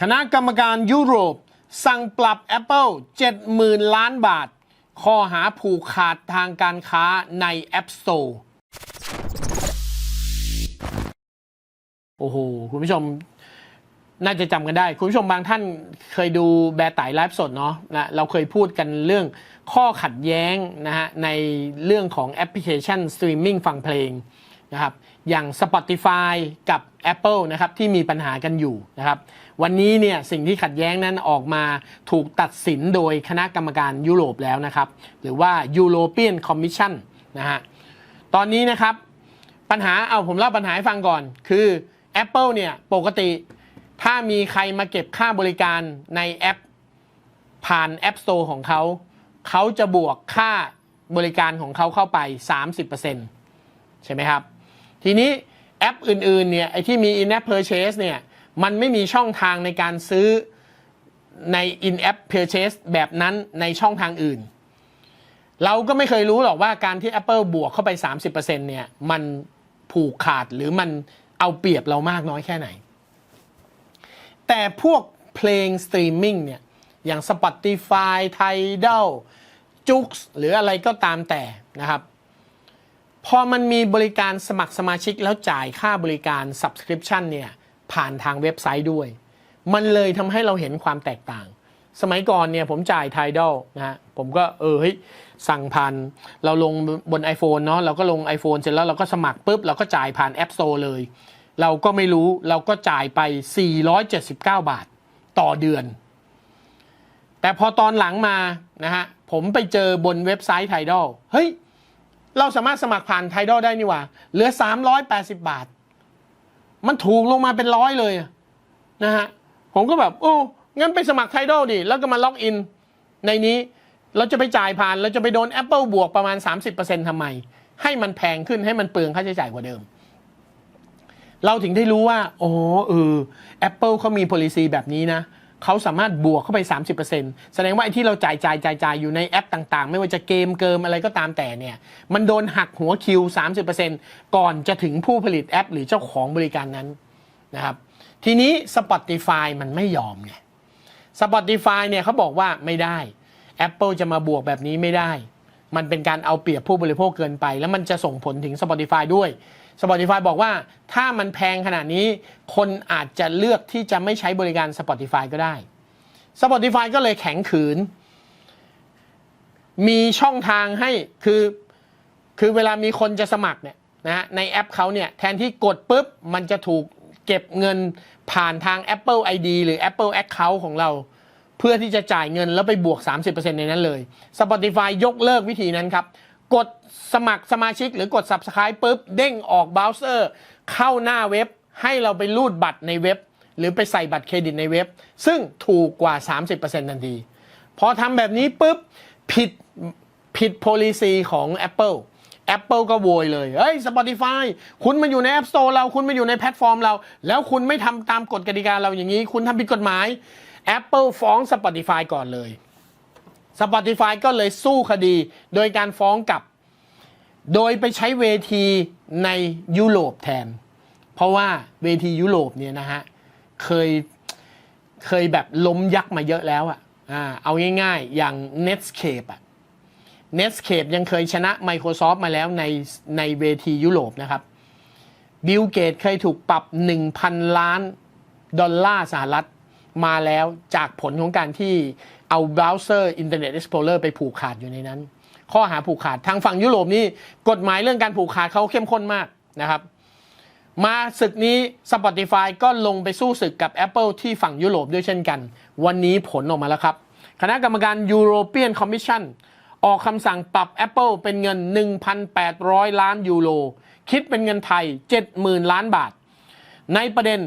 คณะกรรมการยุโรป สั่งปรับ Apple 70,000 ล้านบาท ข้อหาผูกขาดทางการค้าใน App Store โอ้โห คุณผู้ชมน่าจะจำกันได้ คุณผู้ชมบางท่านเคยดูแบร์ไตไลฟ์สดเนาะนะเราเคยพูดกันเรื่องข้อขัดแย้งนะฮะในเรื่องของแอปพลิเคชันสตรีมมิ่งฟังเพลง นะครับอย่าง Spotify กับ Apple นะครับที่มีปัญหากันอยู่นะครับวันนี้เนี่ยสิ่งที่ขัดแย้งนั้นออกมาถูกตัดสินโดยคณะกรรมการยุโรปแล้วนะครับหรือว่า European Commission นะฮะตอนนี้นะครับปัญหาเอาผมเล่าปัญหาให้ฟังก่อน คือ Apple เนี่ยปกติถ้ามีใครมาเก็บค่าบริการในแอป ผ่าน App Store ของเขา เขาจะบวกค่าบริการของเขาเข้าไป 30%ใช่ไหมครับ ทีนี้แอปอื่นๆเนี่ยไอที่มี in-app purchase เนี่ยมันไม่มีช่องทางในการซื้อใน in-app purchase แบบนั้นในช่องทางอื่น เราก็ไม่เคยรู้หรอกว่าการที่ Apple บวกเข้าไป 30%เนี่ยมันผูกขาดหรือมันเอาเปรียบเรามากน้อยแค่ไหน แต่พวกเพลงสตรีมมิ่งเนี่ยอย่าง Spotify Tidal j u x หรืออะไรก็ตามแต่นะครับ พอมันมีบริการสมัครสมาชิกแล้วจ่ายค่าบริการ Subscription เนี่ยผ่านทางเว็บไซต์ด้วย มันเลยทำให้เราเห็นความแตกต่าง สมัยก่อนเนี่ยผมจ่าย Tidal นะฮะผมก็เออเฮ้ยสั่งผ่านเราลงบน iPhone เนาะเราก็ลง iPhone เสร็จแล้วเราก็สมัครปุ๊บเราก็จ่ายผ่าน App Store เลย เราก็ไม่รู้เราก็จ่ายไป 479 บาทต่อเดือน แต่พอตอนหลังมานะฮะผมไปเจอบนเว็บไซต์ Tidal เฮ้ย เราสามารถสมัครผ่าน Tidal ได้นี่หว่า เหลือ 380 บาท มันถูกลงมาเป็นร้อยเลยนะฮะ ผมก็แบบ โอ้ งั้นไปสมัคร Tidal ดิ แล้วก็มาล็อกอิน ในนี้เราจะไปจ่ายผ่าน เราจะไปโดน Apple บวกประมาณ 30%ทำไม ให้มันแพงขึ้นให้มันเปลืองค่าใช้จ่ายกว่าเดิม เราถึงได้รู้ว่า โอ้เออ Apple เขามี policy แบบนี้นะ เขาสามารถบวกเข้าไป 30%แสดงว่าไอ้ที่เราจ่ายจ่ายจ่ายจ่ายอยู่ในแอปต่างๆ ไม่ว่าจะเกมเกิมอะไรก็ตามแต่เนี่ย มันโดนหักหัวคิว 30%ก่อนจะถึงผู้ผลิตแอป หรือเจ้าของบริการนั้นนะครับ ทีนี้ Spotify มันไม่ยอมไง Spotify เนี่ยเขาบอกว่าไม่ได้ Apple จะมาบวกแบบนี้ไม่ได้ มันเป็นการเอาเปรียบผู้บริโภคเกินไป แล้วมันจะส่งผลถึง Spotify ด้วย Spotify บอกว่าถ้ามันแพงขนาดนี้ คนอาจจะเลือกที่จะไม่ใช้บริการ Spotify ก็ได้ Spotify ก็เลยแข็งขืน มีช่องทางให้คือคือเวลามีคนจะสมัครเนี่ยนะในแอปเขาเนี่ยแทนที่กดปุ๊บ มันจะถูกเก็บเงินผ่านทาง Apple ID หรือ Apple Account ของเรา เพื่อที่จะจ่ายเงินแล้วไปบวก 30%ในนั้นเลย Spotify ยกเลิกวิธีนั้นครับ กดสมัครสมาชิกหรือกด Subscribe ปุ๊บ เด้งออกเบราว์เซอร์เข้าหน้าเว็บ ให้เราไปรูดบัตรในเว็บ หรือไปใส่บัตรเครดิตในเว็บ ซึ่งถูกกว่า 30%ทันที พอทำแบบนี้ปุ๊บ ผิดผิด policy ของ Apple Apple ก็โวยเลย เฮ้ย Spotify คุณมาอยู่ใน App Store เรา คุณมาอยู่ในแพลตฟอร์มเรา แล้วคุณไม่ทำตามกฎกติกาเราอย่างนี้ คุณทำผิดกฎหมาย Apple ฟ้อง Spotify ก่อนเลย Spotify ก็เลยสู้คดี โดยการฟ้องกลับ โดยไปใช้เวทีในยุโรปแทน เพราะว่าเวทียุโรปเนี่ยนะฮะ เคยเคยแบบล้มยักษ์มาเยอะแล้วอะอ่าเอาง่ายๆ อย่าง Netscape อะ Netscape ยังเคยชนะ Microsoft มาแล้วในในเวทียุโรปนะครับบิลเกตเคยถูกปรับ 1,000 ล้านดอลลาร์สหรัฐ มาแล้วจากผลของการที่เอาเบราว์เซอร์ Internet Explorer ไปผูกขาดอยู่ในนั้น ข้อหาผูกขาดทางฝั่งยุโรปนี่กฎหมายเรื่องการผูกขาดเขาเข้มข้นมากนะครับ มาศึกนี้ Spotify ก็ลงไปสู้ศึกกับ Apple ที่ฝั่งยุโรปด้วยเช่นกัน วันนี้ผลออกมาแล้วครับ คณะกรรมการ European Commission ออกคำสั่งปรับ Apple เป็นเงิน 1,800 ล้านยูโร คิดเป็นเงินไทย 70,000 ล้านบาท ในประเด็น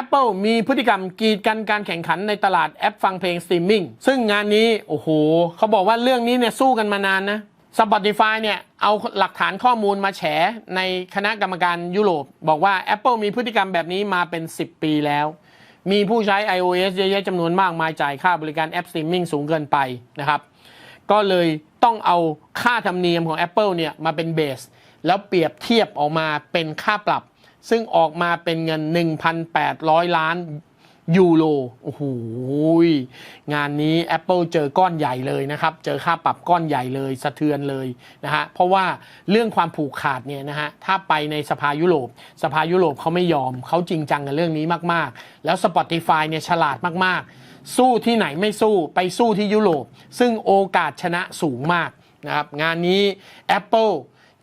Apple มีพฤติกรรมกีดกันการแข่งขันในตลาดแอปฟังเพลงสตรีมมิ่งซึ่งงานนี้ โอ้โห เขาบอกว่าเรื่องนี้เนี่ยสู้กันมานานนะ Spotify เนี่ย เอาหลักฐานข้อมูลมาแฉในคณะกรรมการยุโรป บอกว่า Apple มีพฤติกรรมแบบนี้มาเป็น 10 ปีแล้ว มีผู้ใช้ iOS เยอะแยะจำนวนมากมายจ่ายค่าบริการแอปสตรีมมิ่งสูงเกินไปนะครับ ก็เลยต้องเอาค่าธรรมเนียมของ Apple เนี่ยมาเป็นเบส แล้วเปรียบเทียบออกมาเป็นค่าปรับ ซึ่งออกมาเป็นเงิน 1,800 ล้านยูโร โอ้โห งานนี้ Apple เจอก้อนใหญ่เลยนะครับ เจอค่าปรับก้อนใหญ่เลย สะเทือนเลยนะฮะ เพราะว่าเรื่องความผูกขาดเนี่ยนะฮะ ถ้าไปในสภายุโรป สภายุโรปเขาไม่ยอม เขาจริงจังกับเรื่องนี้มาก ๆ แล้ว Spotify เนี่ยฉลาดมาก ๆ สู้ที่ไหนไม่สู้ ไปสู้ที่ยุโรป ซึ่งโอกาสชนะสูงมากนะครับ งานนี้ Apple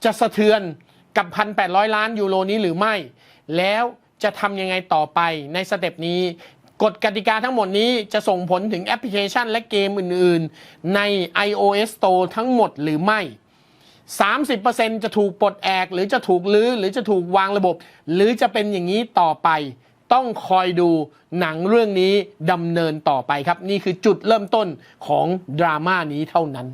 จะสะเทือน กับ 1,800 ล้านยูโรนี้หรือไม่ แล้วจะทำยังไงต่อไปในสเต็ปนี้กฎกติกาทั้งหมดนี้จะส่งผลถึงแอปพลิเคชันและเกมอื่น ๆ ใน iOS Store ทั้งหมดหรือไม่ 30%จะถูกปลดแอกหรือจะถูกลื้อหรือจะถูกวางระบบ หรือจะเป็นอย่างนี้ต่อไป ต้องคอยดูหนังเรื่องนี้ดำเนินต่อไปครับ นี่คือจุดเริ่มต้นของดราม่านี้เท่านั้น